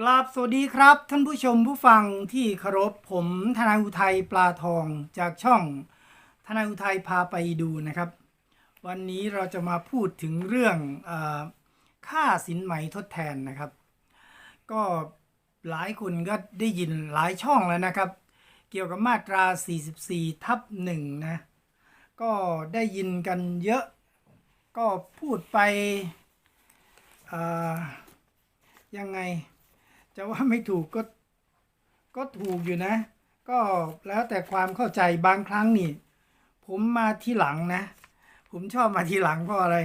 กราบสวัสดีครับ ท่านผู้ชมผู้ฟังที่เคารพผมทนายอุทัยปลาทองจากช่องทนายอุทัยพาไปดูนะครับ วันนี้เราจะมาพูดถึงเรื่องอค่าสินไหมทดแทนนะครับ ก็หลายคนก็ได้ยินหลายช่องแล้วนะครับ เกี่ยวกับมาตรา 44 ทับหนึ่งนะ ก็ได้ยินกันเยอะ ก็พูดไปยังไง จะว่าไม่ถูกก็ก็ถูกอยู่นะ ก็แล้วแต่ความเข้าใจบางครั้งนี่ ผมมาที่หลังนะ ผมชอบมาทีหลังเพราะอะไร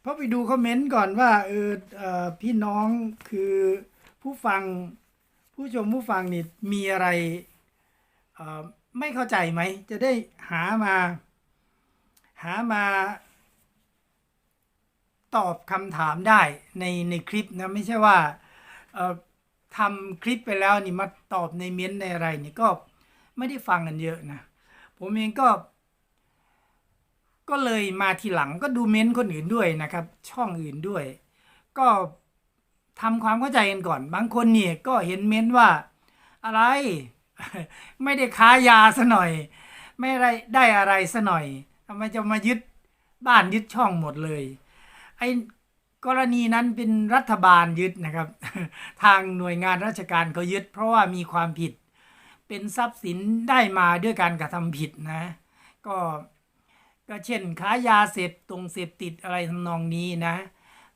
เพราะไปดูคอมเมนต์ก่อนว่าเออเออพี่น้องคือผู้ฟังผู้ชมผู้ฟังนี่มีอะไรเออไม่เข้าใจไหม จะได้หามา หามาตอบคำถามได้ในในคลิปนะ ไม่ใช่ว่าเออ ทำคลิปไปแล้วนี่มาตอบในเม้นต์ในอะไรนี่ก็ไม่ได้ฟังกันเยอะนะ ผมเองก็ ก็เลยมาทีหลังก็ดูเม้นต์คนอื่นด้วยนะครับ ช่องอื่นด้วย ก็ทำความเข้าใจกันก่อน บางคนเนี่ยก็เห็นเม้นต์ว่าอะไร ไม่ได้ค้ายาซะหน่อย ไม่ได้ได้อะไรซะหน่อยทำไมจะมายึดบ้านยึดช่องหมดเลย ไอ้ กรณีนั้นเป็นรัฐบาลยึดนะครับ ทางหน่วยงานราชการเขายึด เพราะว่ามีความผิด เป็นทรัพย์สินได้มาด้วยการกระทำผิดนะ ก็ก็เช่นค้ายาเสพตรงเสพติดอะไรทำนองนี้นะ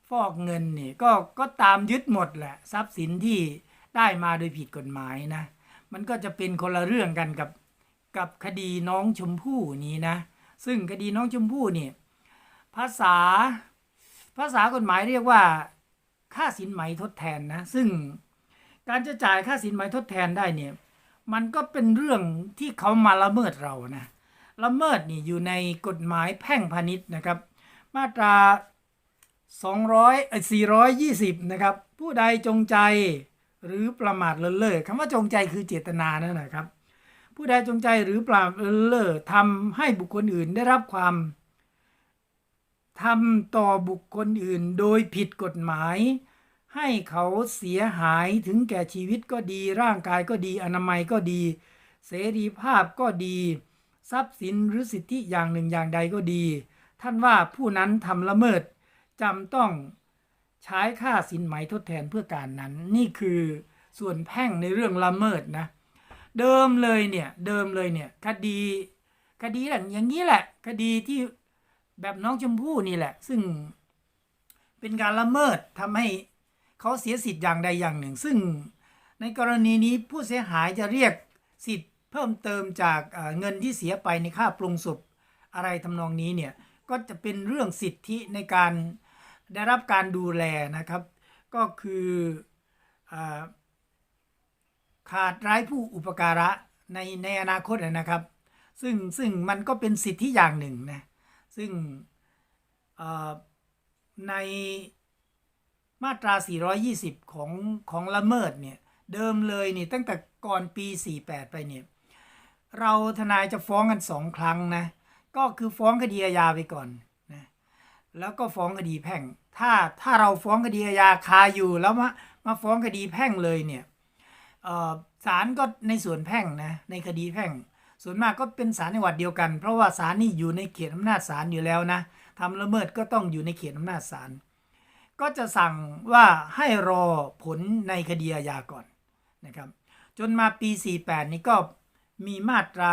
ฟอกเงินนี่ก็ก็ตามยึดหมดแหละทรัพย์สินที่ได้มาโดยผิดกฎหมายนะ มันก็จะเป็นคนละเรื่องกันกับกับคดีน้องชมพู่นี้นะ ซึ่งคดีน้องชมพู่นี่ภาษา ภาษากฎหมายเรียกว่า ค่าสินไหมทดแทนนะ ซึ่งการจะจ่ายค่าสินไหมทดแทนได้เนี่ย มันก็เป็นเรื่องที่เขามาละเมิดเรานะละเมิดนี่อยู่ในกฎหมายแพ่งพาณิชย์นะครับ มาตรา 200เอ่อ420 นะครับ ผู้ใดจงใจหรือประมาทเลินเล่อคำว่าจงใจคือเจตนานั่นนะครับ ผู้ใดจงใจหรือประมาทเลินเล่อทำให้บุคคลอื่นได้รับความ ทำต่อบุคคลอื่นโดยผิดกฎหมาย ให้เขาเสียหายถึงแก่ชีวิตก็ดี ร่างกายก็ดีอนามัยก็ดี เสรีภาพก็ดี ทรัพย์สินหรือสิทธิอย่างหนึ่งอย่างใดก็ดี ท่านว่าผู้นั้นทำละเมิดจำต้องใช้ค่าสินไหมทดแทนเพื่อการนั้น นี่คือส่วนแพ่งในเรื่องละเมิดนะ เดิมเลยเนี่ยเดิมเลยเนี่ยคดีคดีอย่างนี้แหละ คดีที่ แบบน้องชมพู่นี่แหละ ซึ่งเป็นการละเมิดทำให้เขาเสียสิทธิ์อย่างใดอย่างหนึ่ง ซึ่งในกรณีนี้ผู้เสียหายจะเรียกสิทธิ์เพิ่มเติมจากเงินที่เสียไปในค่าปรุงศพอะไรทำนองนี้เนี่ยก็จะเป็นเรื่องสิทธิในการได้รับการดูแลนะครับ ก็คืออขาดร้ายผู้อุปการะในในอนาคตนะครับ ซึ่งซึ่งมันก็เป็นสิทธิอย่างหนึ่งนะ ซึ่งในมาตรา 420 ของของละเมิดเนี่ย เดิมเลยนี่ตั้งแต่ก่อนปี 48 ไปเนี่ย เราทนายจะฟ้องกันสองครั้งนะ ก็คือฟ้องคดีอาญาไปก่อนนะ แล้วก็ฟ้องคดีแพ่ง ถ้าถ้าเราฟ้องคดีอาญาคาอยู่แล้วมามาฟ้องคดีแพ่งเลยเนี่ยศาลก็ในส่วนแพ่งนะในคดีแพ่ง ส่วนมากก็เป็นศาลจังหวัดเดียวกัน เพราะว่าศาลนี่อยู่ในเขตอำนาจศาลอยู่แล้วนะทำละเมิดก็ต้องอยู่ในเขตอำนาจศาลก็จะสั่งว่าให้รอผลในคดีอาญาก่อนนะครับ จนมาปี 48 นี่ก็มีมาตรา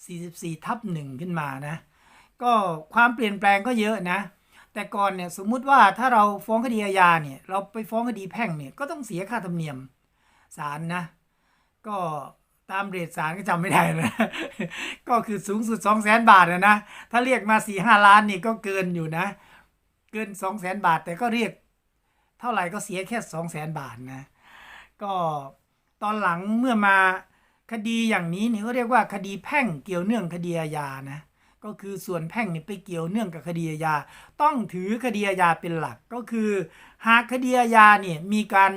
44 ทับหนึ่งขึ้นมานะ ก็ความเปลี่ยนแปลงก็เยอะนะ แต่ก่อนเนี่ยสมมุติว่าถ้าเราฟ้องคดีอาญาเนี่ยเราไปฟ้องคดีแพ่งเนี่ยก็ต้องเสียค่าธรรมเนียมศาลนะ ก็ ตามเรทศาลก็จำไม่ได้นะ ก็คือสูงสุด2 0 0แสนบาทนะนะ ถ้าเรียกมา4 5ล้านนี่ก็เกินอยู่นะ เกิน2 0 0แสนบาท แต่ก็เรียกเท่าไหร่ก็เสียแค่2 0 0แสนบาทนะ ก็ตอนหลังเมื่อมาคดีอย่างนี้นี่ก็เรียกว่าคดีแพ่งเกี่ยวเนื่องคดีอาญานะ ก็คือส่วนแพ่งนี่ไปเกี่ยวเนื่องกับคดีอาญา ต้องถือคดีอาญาเป็นหลัก ก็คือ หากคดีอาญาเนี่ยมีการ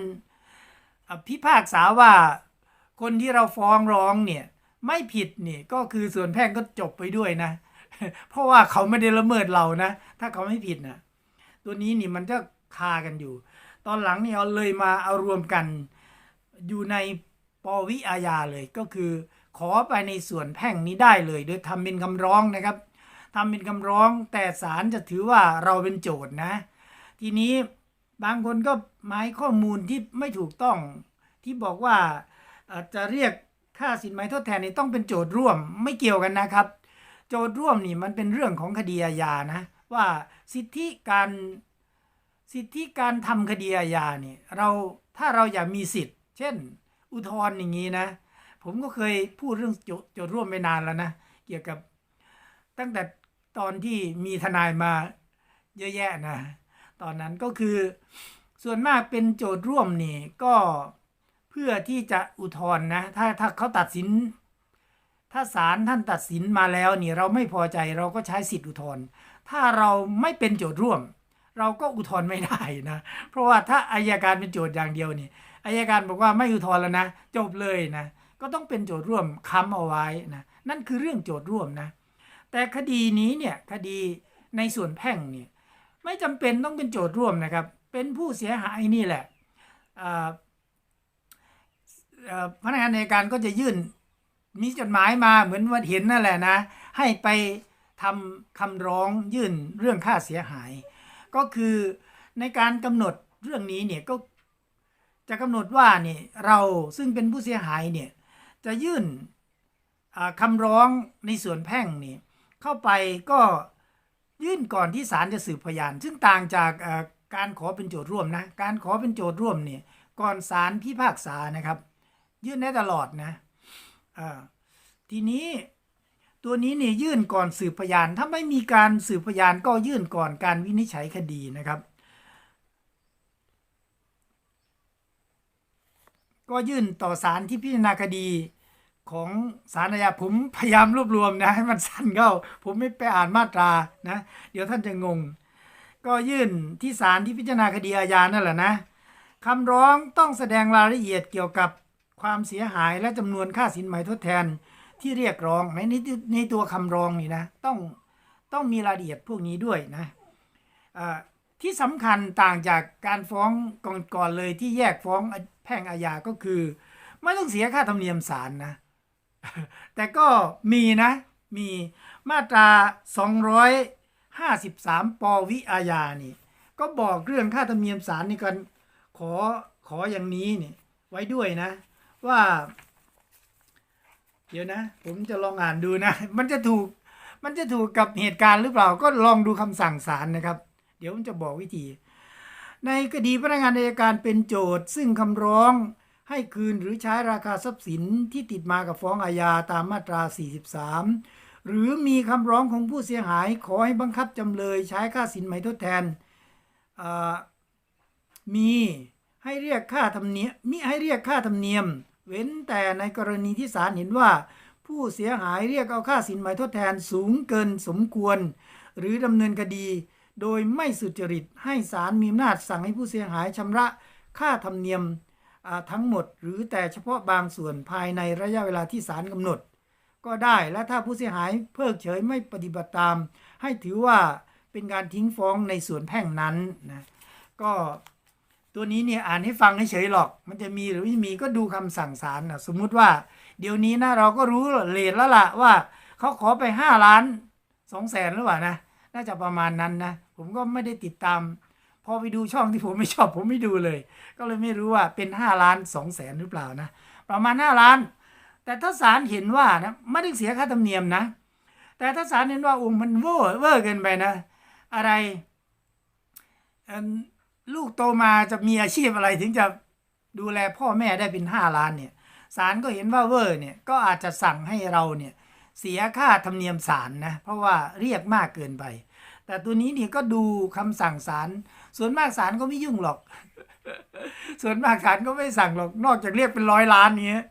พิพากษาว่า คนที่เราฟ้องร้องเนี่ย ไม่ผิดนี่ก็คือส่วนแพ่งก็จบไปด้วยนะ เพราะว่าเขาไม่ได้ละเมิดเรานะ ถ้าเขาไม่ผิดนะตัวนี้นี่มันจะคากันอยู่ ตอนหลังนี่เอาเลยมาเอารวมกันอยู่ในปวิอาญาเลยก็คือ ขอไปในส่วนแพ่งนี้ได้เลย โดยทำเป็นคำร้องนะครับทำเป็นคำร้องแต่ศาลจะถือว่าเราเป็นโจทย์นะ ทีนี้บางคนก็หมายข้อมูลที่ไม่ถูกต้องที่บอกว่า จะเรียกค่าสินไหมทดแทนนี่ต้องเป็นโจทย์ร่วมไม่เกี่ยวกันนะครับ โจทย์ร่วมนี่มันเป็นเรื่องของคดีอาญานะว่าสิทธิการสิทธิการทำคดีอาญาเนี่ยเราถ้าเราอยากมีสิทธิ์ เช่น อุทธรณ์อย่างนี้นะ ผมก็เคยพูดเรื่องโจโจทย์ร่วมไปนานแล้วนะ เกี่ยวกับตั้งแต่ตอนที่มีทนายมาเยอะแยะนะ ตอนนั้นก็คือส่วนมากเป็นโจทย์ร่วมนี่ก็ พื่อที่จะอุทธรณ์นะ ถ้าถ้าเขาตัดสิน ถ้าศาลท่านตัดสินมาแล้วนี่เราไม่พอใจเราก็ใช้สิทธิอุทธรณ์ถ้าเราไม่เป็นโจทย์ร่วม เราก็อุทธรณ์ไม่ได้นะ เพราะว่าถ้าอายการเป็นโจทย์อย่างเดียวนี่อายการบอกว่าไม่อุทธรณ์แล้วนะ จบเลยนะ ก็ต้องเป็นโจทย์ร่วมค้ำเอาไว้นะนั่นคือเรื่องโจทย์ร่วมนะ แต่คดีนี้เนี่ยคดีในส่วนแพ่งเนี่ยไม่จำเป็นต้องเป็นโจทย์ร่วมนะครับ เป็นผู้เสียหายนี่แหละ พนักงานในการก็จะยื่นมีจดหมายมาเหมือนว่าเห็นนั่นแหละนะ ให้ไปทำคำร้องยื่นเรื่องค่าเสียหาย ก็คือในการกำหนดเรื่องนี้เนี่ยก็จะกำหนดว่าเนี่ยเราซึ่งเป็นผู้เสียหายเนี่ยจะยื่นคำร้องในส่วนแพ่งนี่เข้าไปก็ยื่นก่อนที่ศาลจะสืบพยาน ซึ่งต่างจากการขอเป็นโจทย์ร่วมนะการขอเป็นโจทย์ร่วมเนี่ยก่อนศาลพิพากษานะครับ ยื่นได้ตลอดนะทีนี้ตัวนี้เนี่ยยื่นก่อนสืบพยาน ถ้าไม่มีการสืบพยานก็ยื่นก่อนการวินิจฉัยคดีนะครับ ก็ยื่นต่อศาลที่พิจารณาคดีของสารอาญาผมพยายามรวบรวมนะให้มันสั้นเข้า ผมไม่ไปอ่านมาตรานะ เดี๋ยวท่านจะงง ก็ยื่นที่ศาลที่พิจารณาคดีอาญานั่นแหละนะคำร้องต้องแสดงรายละเอียดเกี่ยวกับ ความเสียหายและจำนวนค่าสินไหมทดแทนที่เรียกร้องในในตัวคำร้องนี่นะต้องต้องมีรายละเอียดพวกนี้ด้วยนะที่สำคัญต่างจากการฟ้องก่อนก่อนเลยที่แยกฟ้องแพ่งอาญาก็คือ ไม่ต้องเสียค่าธรรมเนียมศาลนะ แต่ก็มีนะมีมาตรา 253 ปวิอาญานี่ ก็บอกเรื่องค่าธรรมเนียมศาลนี่กันขอขออย่างนี้นี่ไว้ด้วยนะ ว่า เดี๋ยวนะ ผมจะลองอ่านดูนะ มันจะถูก มันจะถูกกับเหตุการณ์หรือเปล่า ก็ลองดูคำสั่งศาลนะครับ เดี๋ยวผมจะบอกวิธี ในคดีพนักงานอัยการเป็นโจทย์ ซึ่งคำร้องให้คืนหรือใช้ราคาทรัพย์สินที่ติดมากับฟ้องอาญาตามมาตรา 43 หรือมีคำร้องของผู้เสียหายขอให้บังคับจำเลยใช้ค่าสินไหมทดแทนมีให้เรียกค่าธรรมเนียมมิให้เรียกค่าธรรมเนียม เว้นแต่ในกรณีที่ศาลเห็นว่า ผู้เสียหายเรียกเอาค่าสินไหมทดแทนสูงเกินสมควร หรือดำเนินคดี โดยไม่สุจริตให้ศาลมีอำนาจสั่งให้ผู้เสียหายชำระค่าธรรมเนียมทั้งหมด หรือแต่เฉพาะบางส่วนภายในระยะเวลาที่ศาลกำหนด ก็ได้และถ้าผู้เสียหายเพิกเฉยไม่ปฏิบัติตาม ให้ถือว่าเป็นการทิ้งฟ้องในส่วนแพ่งนั้นนะก็ ตัวนี้เนี่ยอ่านให้ฟังเฉยหรอก มันจะมีหรือไม่มีก็ดูคำสั่งศาลนะสมมุติว่า เดี๋ยวนี้นะเราก็รู้เลทแล้วล่ะว่าเขาขอไปห้าล้านสองแสนหรือเปล่านะน่าจะประมาณนั้นนะ ผมก็ไม่ได้ติดตาม พอไปดูช่องที่ผมไม่ชอบผมไม่ดูเลย ก็เลยไม่รู้ว่าเป็นห้าล้านสองแสนหรือเปล่านะ ประมาณห้าล้าน แต่ถ้าศาลเห็นว่านะไม่ได้เสียค่าธรรมเนียมนะ แต่ถ้าศาลเห็นว่าองค์มันเวอร์เวอร์เกินไปนะ อะไร ลูกโตมาจะมีอาชีพอะไรถึงจะดูแลพ่อแม่ได้เป็นห้าล้านเนี่ยศาลก็เห็นว่าเวอร์เนี่ยก็อาจจะสั่งให้เราเนี่ยเสียค่าธรรมเนียมศาลนะเพราะว่าเรียกมากเกินไป แต่ตัวนี้นี่ก็ดูคำสั่งศาลส่วนมากศาลก็ไม่ยุ่งหรอก ส่วนมากศาลก็ไม่สั่งหรอกนอกจากเรียกเป็นร้อยล้านนี้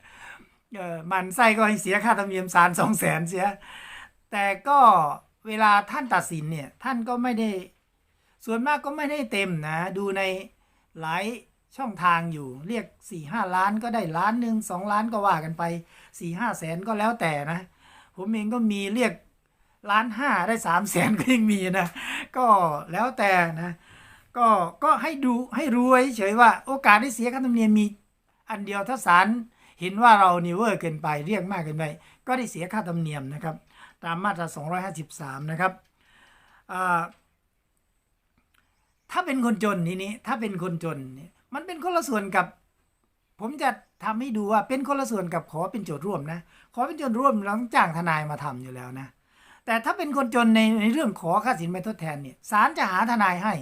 เออมันไส้ก็ให้เสียค่าธรรมเนียมศาลสองแสนเสีย แต่ก็เวลาท่านตัดสินเนี่ยท่านก็ไม่ได้ ส่วนมากก็ไม่ได้เต็มนะ ดูในหลายช่องทางอยู่เรียกสี่ห้าล้านก็ได้ล้านหนึ่งสองล้านก็ว่ากันไปสี่ห้าแสนก็แล้วแต่นะ ผมเองก็มีเรียกล้านห้าได้สามแสนก็ยังมีนะ ก็แล้วแต่นะ ก็ก็ให้ดูให้รู้ไว้เฉยว่าโอกาสได้เสียค่าธรรมเนียมมีอันเดียวถ้าศาลเห็นว่าเรานี่เวอร์เกินไปเรียกมากเกินไปก็ได้เสียค่าธรรมเนียมนะครับ ตามมาตรา 253 นะครับอ่า ถ้าเป็นคนจนทีนี้ ถ้าเป็นคนจนเนี่ยมันเป็นคนละส่วนกับ ผมจะทำให้ดูว่าเป็นคนละส่วนกับขอเป็นโจทย์ร่วมนะขอเป็นโจทย์ร่วมเราต้องจ้างทนายมาทำอยู่แล้วนะ แต่ถ้าเป็นคนจนในในเรื่องขอค่าสินไหมทดแทนเนี่ยศาลจะหาทนายให้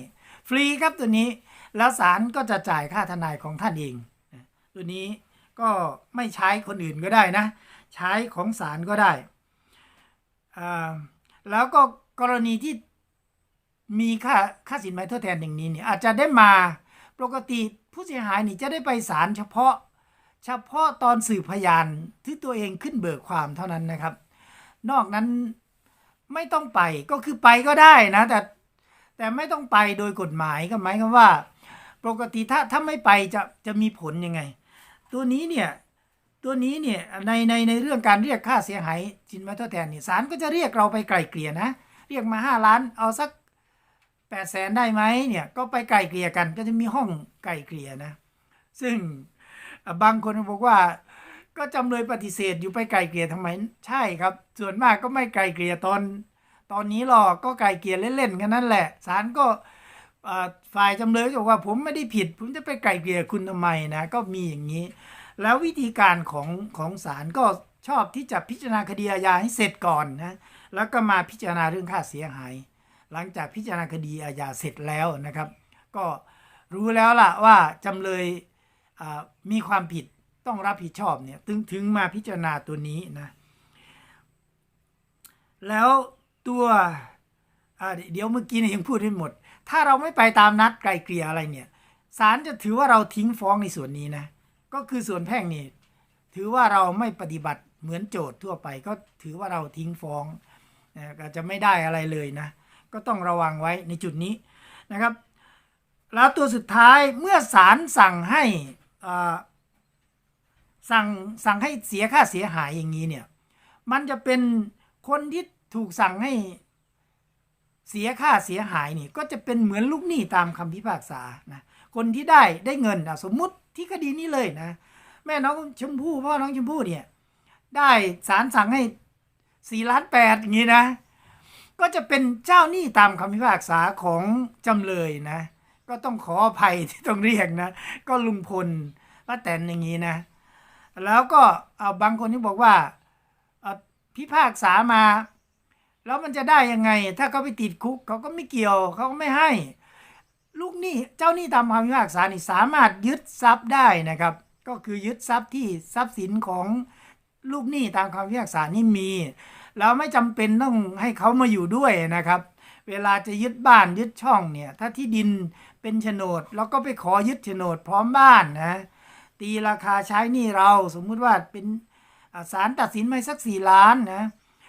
ฟรีครับตัวนี้ แล้วศาลก็จะจ่ายค่าทนายของท่านเองตัวนี้ก็ไม่ใช้คนอื่นก็ได้นะ ใช้ของศาลก็ได้แล้วก็กรณีที่ มีค่าค่าสินไหมทดแทนอย่างนี้เนี่ยอาจจะได้มาปกติผู้เสียหายนี่จะได้ไปศาลเฉพาะ เฉพาะตอนสืบพยานที่ตัวเองขึ้นเบิกความเท่านั้นนะครับ นอกนั้นไม่ต้องไปก็คือไปก็ได้นะ แต่แต่ไม่ต้องไปโดยกฎหมายก็หมายความว่า ปกติถ้าถ้าไม่ไปจะจะมีผลยังไง ตัวนี้เนี่ยตัวนี้เนี่ยในในในเรื่องการเรียกค่าเสียหายสินไหมทดแทนเนี่ยศาลก็จะเรียกเราไปไกล่เกลี่ยนะ เรียกมาห้าล้านเอาสัก แปดแสนได้ไหมเนี่ยก็ไปไกลเกลี่ยกันก็จะมีห้องไกลเกลี่ยนะ ซึ่งบางคนบอกว่าก็จำเลยปฏิเสธอยู่ไปไกลเกลี่ยทำไมใช่ครับ ส่วนมากก็ไม่ไกลเกลี่ยตอนตอนนี้หรอกก็ไกลเกลี่ยเล่นๆกันนั่นแหละศาลก็ฝ่ายจำเลยก็บอกว่าผมไม่ได้ผิด ผมจะไปไกลเกลี่ยคุณทำไมนะก็มีอย่างนี้ แล้ววิธีการของของศาลก็ชอบที่จะพิจารณาคดีอาญาให้เสร็จก่อนนะแล้วก็มาพิจารณาเรื่องค่าเสียหาย หลังจากพิจารณาคดีอาญาเสร็จแล้วนะครับ ก็รู้แล้วล่ะว่าจำเลยมีความผิดต้องรับผิดชอบเนี่ยถึงถึงมาพิจารณาตัวนี้นะแล้วตัวเดี๋ยวเมื่อกี้เนี่ยยังพูดไม่หมด ถ้าเราไม่ไปตามนัดไกลเกลี่ยอะไรเนี่ยศาลจะถือว่าเราทิ้งฟ้องในส่วนนี้นะก็คือส่วนแพ่งนี่ถือว่าเราไม่ปฏิบัติเหมือนโจทย์ทั่วไป ก็ถือว่าเราทิ้งฟ้องก็จะไม่ได้อะไรเลยนะ ก็ต้องระวังไว้ในจุดนี้นะครับ แล้วตัวสุดท้ายเมื่อศาลสั่งให้สั่งสั่งให้เสียค่าเสียหายอย่างนี้เนี่ยมันจะเป็นคนที่ถูกสั่งให้เสียค่าเสียหายนี่ก็จะเป็นเหมือนลูกหนี้ตามคำพิพากษานะคนที่ได้ได้เงินนะสมมุติที่คดีนี้เลยนะ แม่น้องชมพู่พ่อน้องชมพู่เนี่ยได้ศาลสั่งให้สี่ล้านแปดอย่างนี้นะ ก็จะเป็นเจ้าหนี้ตามคำพิพากษาของจำเลยนะ ก็ต้องขออภัยที่ต้องเรียกนะ ก็ลุงพลป้าแตนอย่างนี้นะ แล้วก็เอาบางคนที่บอกว่าเอ่อพิพากษามา แล้วมันจะได้ยังไง ถ้าเขาไปติดคุกเขาก็ไม่เกี่ยวเขาก็ไม่ให้ ลูกหนี้เจ้าหนี้ตามคำพิพากษานี่สามารถยึดทรัพย์ได้นะครับ ก็คือยึดทรัพย์ที่ทรัพย์สินของลูกหนี้ตามคำพิพากษานี่มี แล้วไม่จำเป็นต้องให้เขามาอยู่ด้วยนะครับ เวลาจะยึดบ้านยึดช่องเนี่ย ถ้าที่ดินเป็นโฉนดแล้วก็ไปขอยึดโฉนดพร้อมบ้านนะตีราคาใช้หนี้เราสมมุติว่าเป็นอ่าศาลตัดสินไมาสักสี่ล้านนะ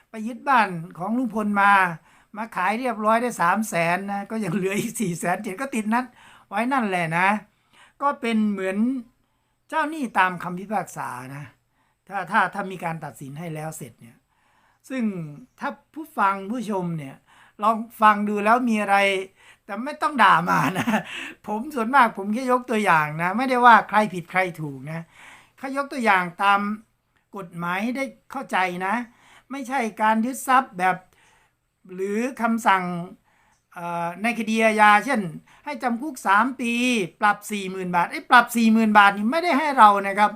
ไปยึดบ้านของลุงพลมา มาขายเรียบร้อยได้สามแสนนะก็ยังเหลืออีกสี่แสนเจ็ดก็ติดนัดไว้นั่นแหละนะ ก็เป็นเหมือนเจ้าหนี้ตามคำพิพากษานะ ถ้าถ้าถ้ามีการตัดสินให้แล้วเสร็จเนี่ย ซึ่งถ้าผู้ฟังผู้ชมเนี่ยลองฟังดูแล้วมีอะไร แต่ไม่ต้องด่ามานะ ผมส่วนมากผมแค่ยกตัวอย่างนะ ไม่ได้ว่าใครผิดใครถูกนะแค่ยกตัวอย่างตามกฎหมายให้ได้เข้าใจนะ ไม่ใช่การยึดทรัพย์แบบ หรือคำสั่งในคดีอาญาเช่น ให้จำคุก 3 ปี ปรับ 40,000 บาทไอ้ปรับ 40,000 บาทนี่ไม่ได้ให้เรานะครับ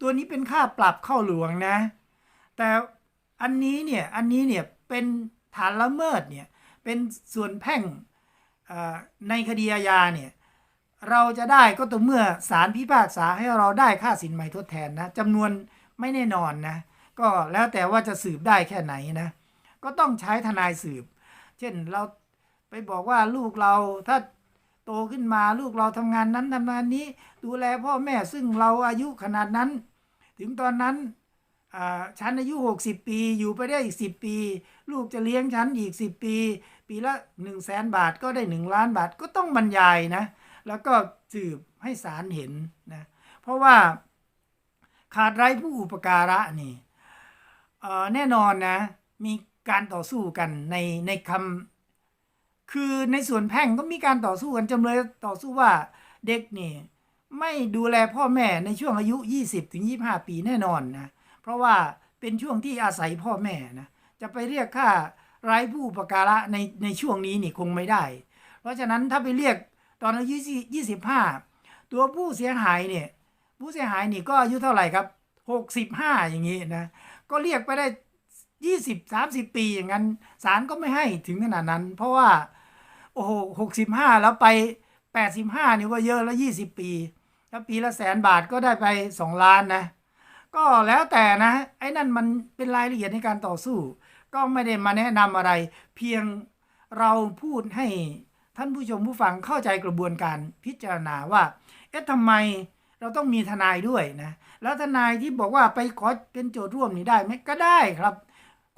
ตัวนี้เป็นค่าปรับเข้าหลวงนะ แต่ อันนี้เนี่ยอันนี้เนี่ยเป็นฐานละเมิดเนี่ยเป็นส่วนแพ่งอ่อในคดีอาญาเนี่ยเราจะได้ก็ต่อเมื่อศาลพิพากษาให้เราได้ค่าสินไหมทดแทนนะจำนวนไม่แน่นอนนะก็แล้วแต่ว่าจะสืบได้แค่ไหนนะก็ต้องใช้ทนายสืบ เช่นเราไปบอกว่าลูกเราถ้าโตขึ้นมาลูกเราทำงานนั้นทำงานนี้ ดูแลพ่อแม่ซึ่งเราอายุขนาดนั้น ถึงตอนนั้น ฉันอายุ 60 ปีอยู่ไปได้อีก 10 ปี ลูกจะเลี้ยงฉันอีก 10 ปี ปีละ 1 0 0 0 0แสนบาทก็ได้ 1 ล้านบาทก็ต้องบรรยายนะ แล้วก็สืบให้ศาลเห็นนะเพราะว่าขาดไร้ผู้อุปการะนี่แน่นอนนะ มีการต่อสู้กันในในคำคือในส่วนแพ่งก็มีการต่อสู้กันจำเลยต่อสู้ว่าเด็กนี่ไม่ดูแลพ่อแม่ในช่วงอายุ 20ถึง25 ปีแน่นอนนะ เพราะว่าเป็นช่วงที่อาศัยพ่อแม่นะจะไปเรียกค่าไร้ผู้อุปการะในในช่วงนี้นี่คงไม่ได้ เพราะฉะนั้นถ้าไปเรียกตอนอายุ25ตัวผู้เสียหายเนี่ยผู้เสียหายนี่ก็อายุเท่าไหร่ครับ65อย่างนี้นะก็เรียกไปได้20 30ปีอย่างนั้นศาลก็ไม่ให้ถึงขนาดนั้น เพราะว่าโอ้โห65แล้วไป85นี่ก็เยอะแล้ว20ปี ถ้าปีละแสนบาทก็ได้ไป2ล้านนะ ก็แล้วแต่นะไอ้นั่นมันเป็นรายละเอียดในการต่อสู้ ก็ไม่ได้มาแนะนำอะไร เพียงเราพูดให้ท่านผู้ชมผู้ฟังเข้าใจกระบวนการพิจารณาว่าเอ๊ะทำไมเราต้องมีทนายด้วยนะแล้วทนายที่บอกว่าไปขอเป็นโจทย์ร่วมนี่ได้ไหมก็ได้ครับ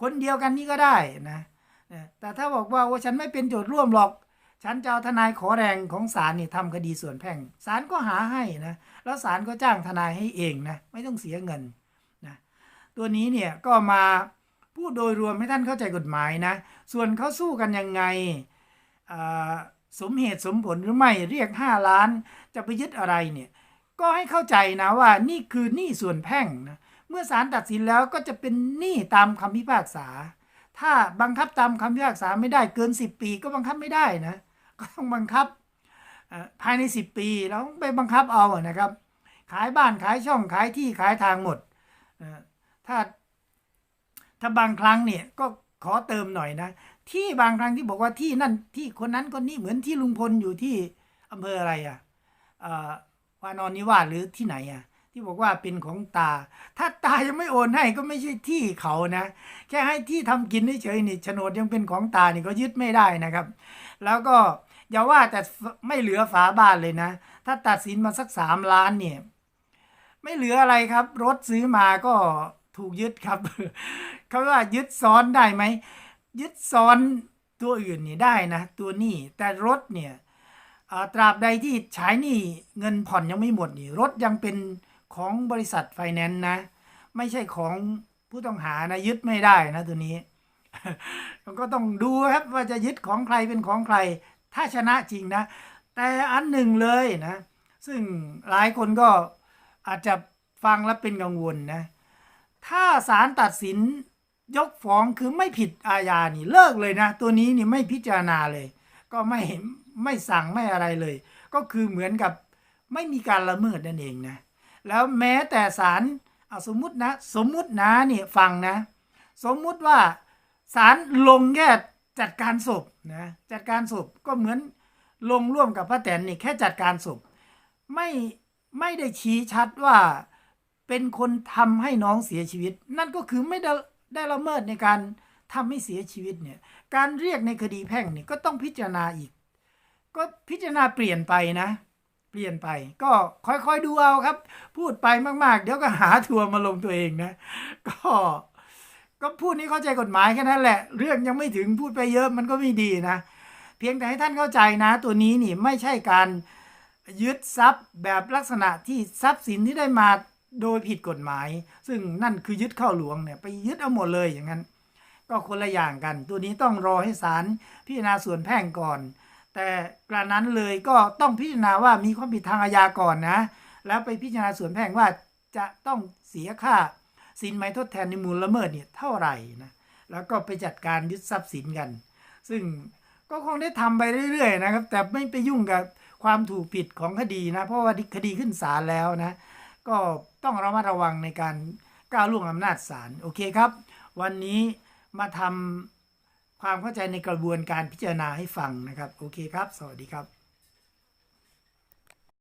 คนเดียวกันนี่ก็ได้นะแต่ถ้าบอกว่าว่าฉันไม่เป็นโจทย์ร่วมหรอก ฉันจะเอาทนายขอแรงของศาลนี่ทำคดีส่วนแพ่งศาลก็หาให้นะแล้วศาลก็จ้างทนายให้เองนะไม่ต้องเสียเงินนะตัวนี้เนี่ยก็มาพูดโดยรวมให้ท่านเข้าใจกฎหมายนะส่วนเขาสู้กันยังไงสมเหตุสมผลหรือไม่เรียก 5 ล้านจะไปยึดอะไรเนี่ยก็ให้เข้าใจนะว่านี่คือหนี้ส่วนแพ่งนะเมื่อศาลตัดสินแล้วก็จะเป็นหนี้ตามคำพิพากษา ถ้าบังคับตามคำพิพากษาไม่ได้เกิน 10 ปีก็บังคับไม่ได้นะ ก็ต้องบังคับภายใน 10 ปีแล้วไปบังคับเอานะครับ ขายบ้านขายช่องขายที่ขายทางหมดถ้าถ้าบางครั้งเนี่ยก็ขอเติมหน่อยนะ ที่บางครั้งที่บอกว่าที่นั่นที่คนนั้นคนนี้เหมือนที่ลุงพลอยู่ที่อำเภออะไรอะวานอนนิวาสหรือที่ไหนอะที่บอกว่าเป็นของตา ถ้าตายังไม่โอนให้ก็ไม่ใช่ที่เขานะ แค่ให้ที่ทำกินเฉยๆนี่โฉนดยังเป็นของตานี่ก็ยึดไม่ได้นะครับ แล้วก็ อย่าว่าแต่ไม่เหลือฝาบ้านเลยนะ ถ้าตัดสินมาสักสามล้านเนี่ย ไม่เหลืออะไรครับ รถซื้อมาก็ถูกยึดครับเขาว่ายึดซ้อนได้ไหม ยึดซ้อนตัวอื่นนี่ได้นะ ตัวนี้แต่รถเนี่ยตราบใดที่ใช้นี่เงินผ่อนยังไม่หมดนี่รถยังเป็นของบริษัทไฟแนนซ์นะ ไม่ใช่ของผู้ต้องหานะยึดไม่ได้นะตัวนี้ก็ต้องดูครับว่าจะยึดของใครเป็นของใคร ถ้าชนะจริงนะ แต่อันหนึ่งเลยนะ ซึ่งหลายคนก็อาจจะฟังแล้วเป็นกังวลนะ ถ้าศาลตัดสินยกฟ้องคือไม่ผิดอาญานี่เลิกเลยนะ ตัวนี้นี่ไม่พิจารณาเลย ก็ไม่ไม่สั่งไม่อะไรเลย ก็คือเหมือนกับไม่มีการละเมิดนั่นเองนะ แล้วแม้แต่ศาลสมมุตินะ สมมุตินะนี่ฟังนะ สมมุติว่าศาลลงแค่จัดการศพ นะจัดการศพก็เหมือนลงร่วมกับพระแตนนี่แค่จัดการศพไม่ไม่ได้ชี้ชัดว่าเป็นคนทำให้น้องเสียชีวิต นั่นก็คือไม่ได้ได้ละเมิดในการทำให้เสียชีวิตเนี่ยการเรียกในคดีแพ่งนี่ก็ต้องพิจารณาอีก ก็พิจารณาเปลี่ยนไปนะ เปลี่ยนไป ก็ค่อยๆดูเอาครับ พูดไปมากๆ เดี๋ยวก็หาทัวร์มาลงตัวเองนะ ก็ ก็พูดนี้เข้าใจกฎหมายแค่นั้นแหละ เรื่องยังไม่ถึงพูดไปเยอะมันก็ไม่ดีนะ เพียงแต่ให้ท่านเข้าใจนะ ตัวนี้นี่ไม่ใช่การยึดทรัพย์แบบลักษณะที่ทรัพย์สินที่ได้มาโดยผิดกฎหมาย ซึ่งนั่นคือยึดเข้าหลวงเนี่ยไปยึดเอาหมดเลยอย่างนั้น ก็คนละอย่างกัน ตัวนี้ต้องรอให้ศาลพิจารณาส่วนแพ่งก่อน แต่กระนั้นเลยก็ต้องพิจารณาว่ามีความผิดทางอาญาก่อนนะ แล้วไปพิจารณาส่วนแพ่งว่าจะต้องเสียค่า สินไหมทดแทนในมูลละเมิดเนี่ยเท่าไหร่นะแล้วก็ไปจัดการยึดทรัพย์สินกัน ซึ่งก็คงได้ทำไปเรื่อยๆนะครับ แต่ไม่ไปยุ่งกับความถูกผิดของคดีนะ เพราะว่าคดีขึ้นศาลแล้วนะ ก็ต้องระมัดระวังในการก้าวล่วงอำนาจศาลโอเคครับ วันนี้มาทำความเข้าใจในกระบวนการพิจารณาให้ฟังนะครับ โอเคครับ สวัสดีครับ